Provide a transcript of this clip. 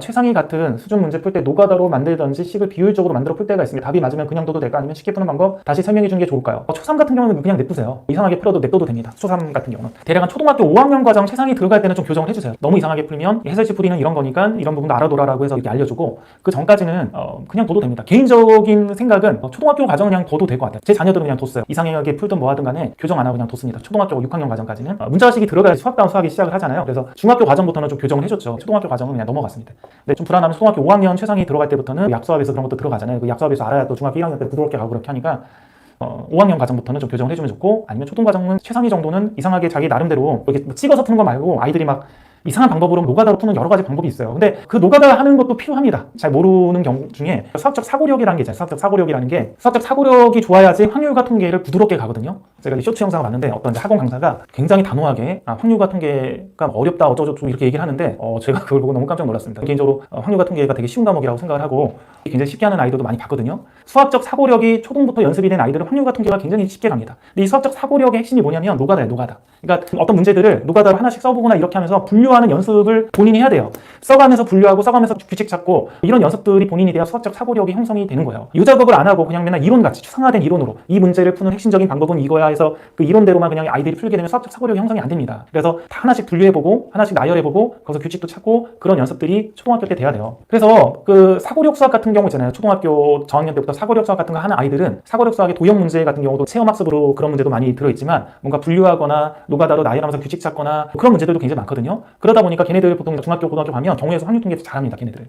최상위 같은 수준 문제 풀 때 노가다로 만들던지 식을 비효율적으로 만들어 풀 때가 있습니다. 답이 맞으면 그냥 둬도 될까 아니면 쉽게 푸는 방법 다시 설명해 주는 게 좋을까요? 어, 초3 같은 경우는 그냥 냅두세요. 이상하게 풀어도 냅둬도 됩니다. 초3 같은 경우는. 대략 한 초등학교 5학년 과정 최상위 들어갈 때는 좀 교정을 해주세요. 너무 이상하게 풀면 해설지 풀이는 이런 거니까 이런 부분도 알아둬라라고 해서 이렇게 알려주고 그 전까지는 어, 그냥 둬도 됩니다. 개인적인 생각은 어, 초등학교 과정은 그냥 둬도 될 것 같아요. 제 자녀들은 그냥 뒀어요. 이상하게 풀든 뭐 하든 간에 교정 안 하고 그냥 뒀습니다. 초등학교 6학년 과정까지는 어, 문자식이 들어가야 수학다운 수학이 시작을 하잖아요. 그래서 중학교 과정부터는 좀 교정을 해줬죠. 초등학교 과정은 그냥 넘어갔습니다. 근데 좀 불안하면 초등학교 5학년 최상위 들어갈 때부터는 약수합에서 그런 것도 들어가잖아요. 그 약수합에서 알아야 또 중학교 1학년 때 부드럽게 가고 그렇게 하니까 어, 5학년 과정부터는 좀 교정을 해주면 좋고 아니면 초등 과정은 최상위 정도는 이상하게 자기 나름대로 이렇게 뭐 찍어서 푸는 거 말고 아이들이 막 이상한 방법으로 노가다로 푸는 여러 가지 방법이 있어요. 근데 그 노가다 하는 것도 필요합니다. 잘 모르는 경우 중에 수학적 사고력이라는 게 있잖아요. 수학적 사고력이라는 게 수학적 사고력이 좋아야지 확률과 통계를 부드럽게 가거든요. 제가 이 쇼츠 영상을 봤는데 어떤 학원 강사가 굉장히 단호하게 아, 확률과 통계가 어렵다 어쩌고저쩌고 이렇게 얘기를 하는데 어, 제가 그걸 보고 너무 깜짝 놀랐습니다. 개인적으로 어, 확률과 통계가 되게 쉬운 과목이라고 생각을 하고 굉장히 쉽게 하는 아이들도 많이 봤거든요. 수학적 사고력이 초등부터 연습이 된 아이들은 확률과 통계가 굉장히 쉽게 갑니다. 근데 이 수학적 사고력의 핵심이 뭐냐면 노가다예요, 노가다. 그러니까 어떤 문제들을 노가다로 하나씩 써보거나 이렇게 하면서 분류하는 연습을 본인이 해야 돼요. 써가면서 분류하고 써가면서 규칙 찾고 이런 연습들이 본인이 돼야 수학적 사고력이 형성이 되는 거예요. 이 작업을 안 하고 그냥 맨날 이론같이 추상화된 이론으로 이 문제를 푸는 핵심적인 방법은 이거야 해서 그 이론대로만 그냥 아이들이 풀게 되면 수학적 사고력이 형성이 안 됩니다. 그래서 다 하나씩 분류해보고 하나씩 나열해보고 거기서 규칙도 찾고 그런 연습들이 초등학교 때 돼야 돼요. 그래서 그 사고력 수학 같은 경우 있잖아요. 초등학교 저학년 때부터 사고력 수학 같은 거 하는 아이들은 사고력 수학의 도형 문제 같은 경우도 체험학습으로 그런 문제도 많이 들어있지만 뭔가 분류하거나 노가다로 나열하면서 규칙 찾거나 그런 문제들도 굉장히 많거든요. 그러다 보니까 걔네들 보통 중학교 고등학교 가면 정우에서 확률 통계 잘합니다. 걔네들.